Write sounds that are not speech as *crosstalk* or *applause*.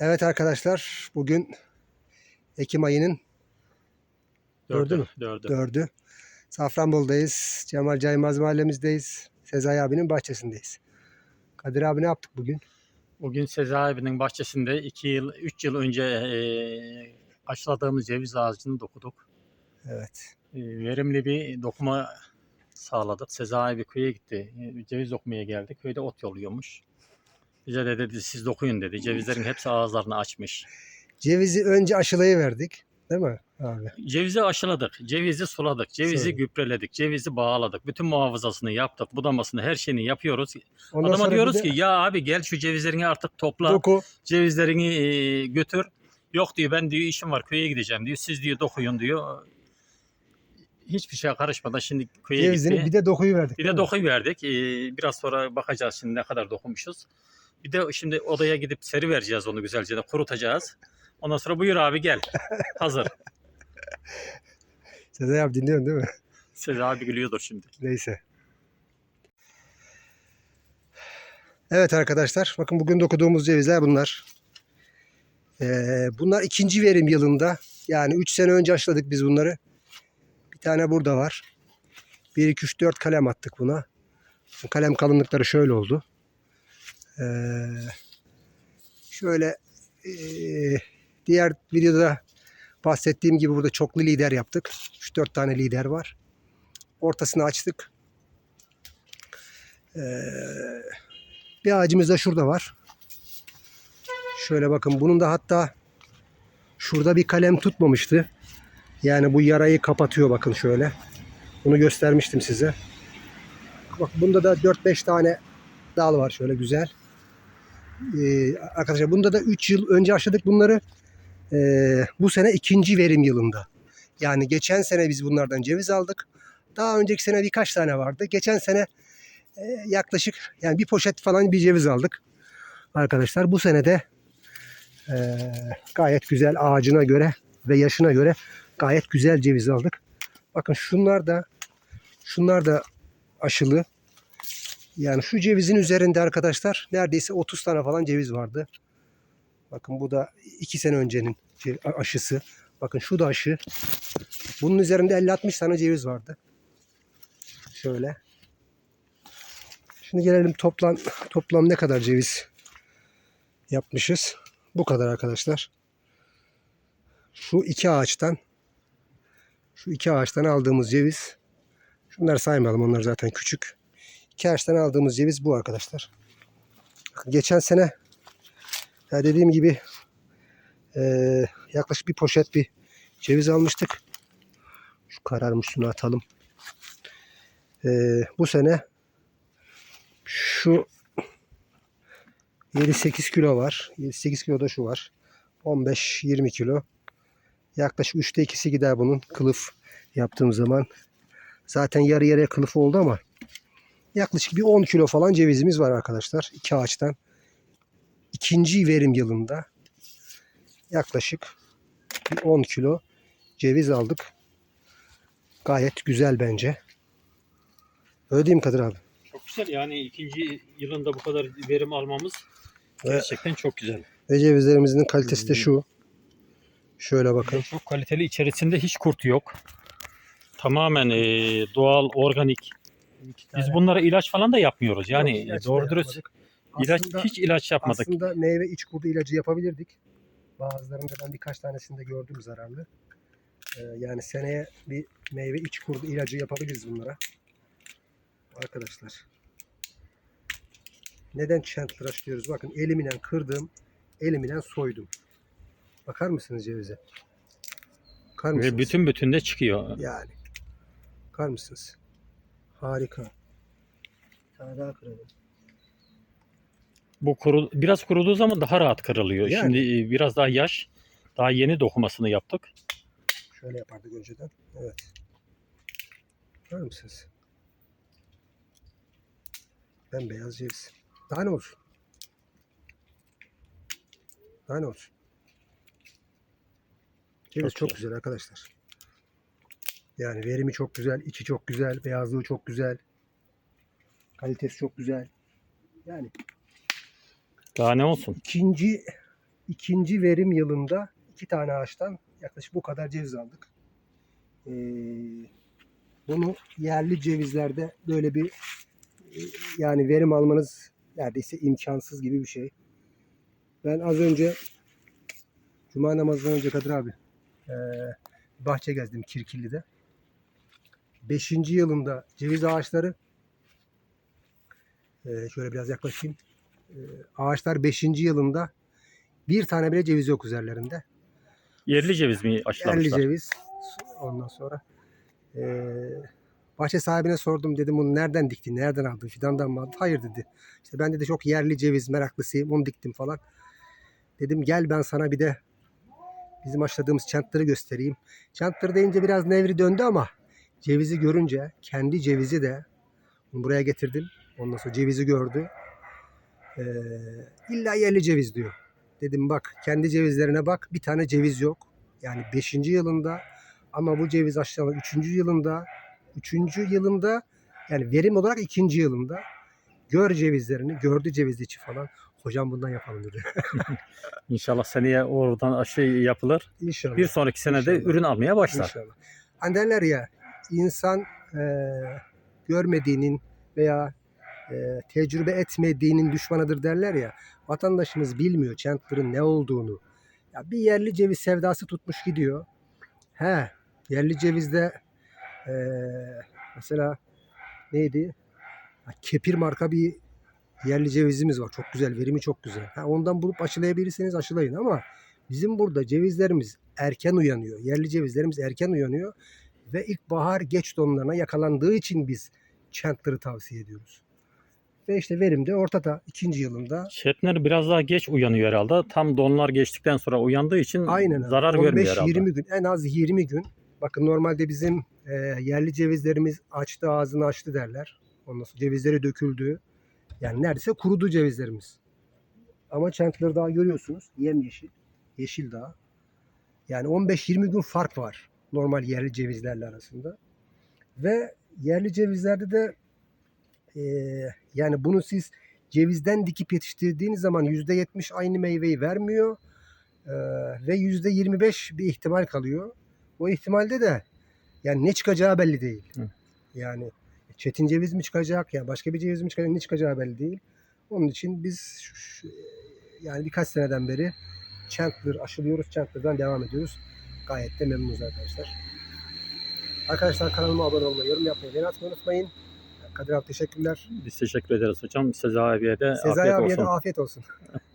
Evet arkadaşlar bugün Ekim ayının Dördü mü? Dördü. dördü. Safranbolu'dayız. Cemal Caymaz mahallemizdeyiz. Sezai abinin bahçesindeyiz. Kadir abi ne yaptık bugün? Bugün Sezai abinin bahçesinde 2 yıl, 3 yıl önce eee aşıladığımız ceviz ağacını dokuduk. Evet. Eee, verimli bir dokuma sağladık. Sezai abi köye gitti. Eee, Ceviz dokumaya geldi. Köyde ot yoluyormuş. Bize de dedi siz dokuyun dedi. Cevizlerin hepsi ağızlarını açmış. Cevizi önce aşılayı verdik. Değil mi abi? Cevizi aşıladık, cevizi suladık, cevizi Suladık. gübreledik, cevizi bağladık. Bütün muhafazasını yaptık, budamasını, her şeyini yapıyoruz. Ondan Adama sonra diyoruz bir de ki ya abi gel şu cevizlerini artık topla. doku. cevizlerini e, götür. Yok diyor ben diyor işim var köye gideceğim diyor. Siz diyor dokuyun diyor. Hiçbir şeye karışmadan şimdi köye Cevizini gitti. bir de dokuyu verdik. Bir de dokuyu verdik. E, biraz sonra bakacağız şimdi ne kadar dokunmuşuz. Bir de şimdi odaya gidip seri vereceğiz onu güzelce de kurutacağız. Ondan sonra buyur abi gel. Hazır. *laughs* Sezai abi dinliyorsun değil mi? Siz abi gülüyordur şimdi. Neyse. Evet arkadaşlar bakın bugün dokuduğumuz cevizler bunlar. Ee, bunlar ikinci verim yılında. Yani 3 sene önce aşıladık biz bunları. Bir tane burada var. 1, 2, 3, 4 kalem attık buna. Kalem kalınlıkları şöyle oldu. Ee, şöyle ee, diğer videoda bahsettiğim gibi burada çoklu lider yaptık. 3-4 tane lider var ortasını açtık. Ee, bir ağacımız da şurada var. Şöyle bakın bunun da hatta şurada bir kalem tutmamıştı. Yani bu yarayı kapatıyor bakın şöyle. Bunu göstermiştim size. Bak bunda da 4-5 tane dal var şöyle güzel. Ee, arkadaşlar bunda da 3 yıl önce aşıladık bunları. Ee, bu sene ikinci verim yılında. Yani geçen sene biz bunlardan ceviz aldık. Daha önceki sene birkaç tane vardı. Geçen sene e, yaklaşık yani bir poşet falan bir ceviz aldık. Arkadaşlar bu sene de e, gayet güzel ağacına göre ve yaşına göre gayet güzel ceviz aldık. Bakın şunlar da şunlar da aşılı. Yani şu cevizin üzerinde arkadaşlar neredeyse 30 tane falan ceviz vardı. Bakın bu da 2 sene öncenin ce- aşısı. Bakın şu da aşı. Bunun üzerinde 50-60 tane ceviz vardı. Şöyle. Şimdi gelelim toplam toplam ne kadar ceviz yapmışız. Bu kadar arkadaşlar. Şu iki ağaçtan şu iki ağaçtan aldığımız ceviz şunları saymayalım onlar zaten küçük. Ağaçtan aldığımız ceviz bu arkadaşlar. Geçen sene ya dediğim gibi eee, yaklaşık bir poşet bir ceviz almıştık. Şu kararmış atalım. Ee, bu sene şu 7-8 kilo var. 7-8 kilo da şu var. 15-20 kilo. Yaklaşık 3'te 2'si gider bunun kılıf yaptığım zaman. Zaten yarı yarıya kılıf oldu ama yaklaşık bir 10 kilo falan cevizimiz var arkadaşlar. iki ağaçtan. İkinci verim yılında yaklaşık bir 10 kilo ceviz aldık. Gayet güzel bence. Öyle değil mi Kadir abi? Çok güzel yani ikinci yılında bu kadar verim almamız gerçekten çok güzel. Ve cevizlerimizin kalitesi de şu. Şöyle bakın. Çok kaliteli içerisinde hiç kurt yok. Tamamen e, doğal, organik. Biz bunlara ilaç falan da yapmıyoruz. Yani Yok, ilaç da doğru dürüst yapmadık. ilaç Aslında- hiç ilaç yapmadık. Aslında meyve iç kurdu ilacı yapabilirdik. Bazılarında ben birkaç tanesinde gördüm zararlı. Ee, yani seneye bir meyve iç kurdu ilacı yapabiliriz bunlara. Arkadaşlar. Neden çent tıraş diyoruz? Bakın elimle kırdım. Elimle soydum. Bakar mısınız cevize? Bakar mısınız? Ve bütün bütün de çıkıyor. Yani. Bakar mısınız? Harika. Bir tane daha kıralım. Bu kuru, biraz kuruduğu zaman daha rahat kırılıyor. Yani. Şimdi e, biraz daha yaş, daha yeni dokumasını yaptık. Şöyle yapardık önceden. Evet. Görür mısınız? Bembeyaz ceviz. Daha ne olsun? Daha ne olsun? Ceviz Çok çok, güzel arkadaşlar. Yani verimi çok güzel, içi çok güzel, beyazlığı çok güzel. Kalitesi çok güzel. Yani Daha ne olsun? ikinci ikinci verim yılında iki tane ağaçtan yaklaşık bu kadar ceviz aldık. Ee, bunu yerli cevizlerde böyle bir e, yani verim almanız neredeyse imkansız gibi bir şey. Ben az önce Cuma namazından önce Kadir abi eee, bahçe gezdim Kirkilli'de. Beşinci yılında ceviz ağaçları eee, şöyle biraz yaklaşayım. Eee, ağaçlar beşinci yılında bir tane bile ceviz yok üzerlerinde. Yerli ceviz mi Yerli aşılamışlar? ceviz. Ondan sonra eee, bahçe sahibine sordum dedim bunu nereden diktin, nereden aldın, fidandan mı aldın? Hayır dedi. İşte ben dedi çok yerli ceviz meraklısıyım, onu diktim falan. Dedim gel ben sana bir de bizim aşıladığımız çantları göstereyim. Çantları deyince biraz nevri döndü ama cevizi görünce kendi cevizi de buraya getirdim. Ondan sonra cevizi gördü. Ee, illa yerli ceviz diyor. Dedim bak kendi cevizlerine bak bir tane ceviz yok. Yani 5. yılında ama bu ceviz aşağıda 3. yılında 3. yılında yani verim olarak 2. yılında gör cevizlerini gördü ceviz içi falan. Hocam bundan yapalım dedi. *laughs* İnşallah seneye oradan aşı yapılır. İnşallah. Bir sonraki sene de İnşallah. ürün almaya başlar. İnşallah. Hani derler ya insan e, görmediğinin veya e, tecrübe etmediğinin düşmanıdır derler ya. Vatandaşımız bilmiyor Chandler'ın ne olduğunu. Ya bir yerli ceviz sevdası tutmuş gidiyor. He, yerli cevizde e, mesela neydi? Ha, Kepir marka bir yerli cevizimiz var. Çok güzel, verimi çok güzel. Ha, ondan bulup aşılayabilirseniz aşılayın ama bizim burada cevizlerimiz erken uyanıyor. Yerli cevizlerimiz erken uyanıyor ve ilkbahar geç donlarına yakalandığı için biz Chandler'ı tavsiye ediyoruz. Ve işte verim de ortada ikinci yılında. Şetner biraz daha geç uyanıyor herhalde. Tam donlar geçtikten sonra uyandığı için Aynen zarar görmüyor herhalde. 15-20 gün en az 20 gün. Bakın normalde bizim e, yerli cevizlerimiz açtı ağzını açtı derler. Ondan sonra cevizleri döküldü. Yani neredeyse kurudu cevizlerimiz. Ama Chandler daha görüyorsunuz. Yemyeşil. Yeşil daha. Yani 15-20 gün fark var. Normal yerli cevizlerle arasında. Ve yerli cevizlerde de e, yani bunu siz cevizden dikip yetiştirdiğiniz zaman %70 aynı meyveyi vermiyor. Ee, ve yüzde 25 bir ihtimal kalıyor. O ihtimalde de yani ne çıkacağı belli değil. Hı. Yani çetin ceviz mi çıkacak ya başka bir ceviz mi çıkacak ne çıkacağı belli değil. Onun için biz şu- şu- yani birkaç seneden beri Chandler aşılıyoruz. Chandler'dan devam ediyoruz. Gayet de memnunuz arkadaşlar. Arkadaşlar kanalıma abone olmayı, yorum yapmayı, beğeni atmayı unutmayın. Kadir abi teşekkürler. Biz teşekkür ederiz hocam. Sezai abiye de Sezai afiyet abiye olsun. de afiyet olsun. *laughs*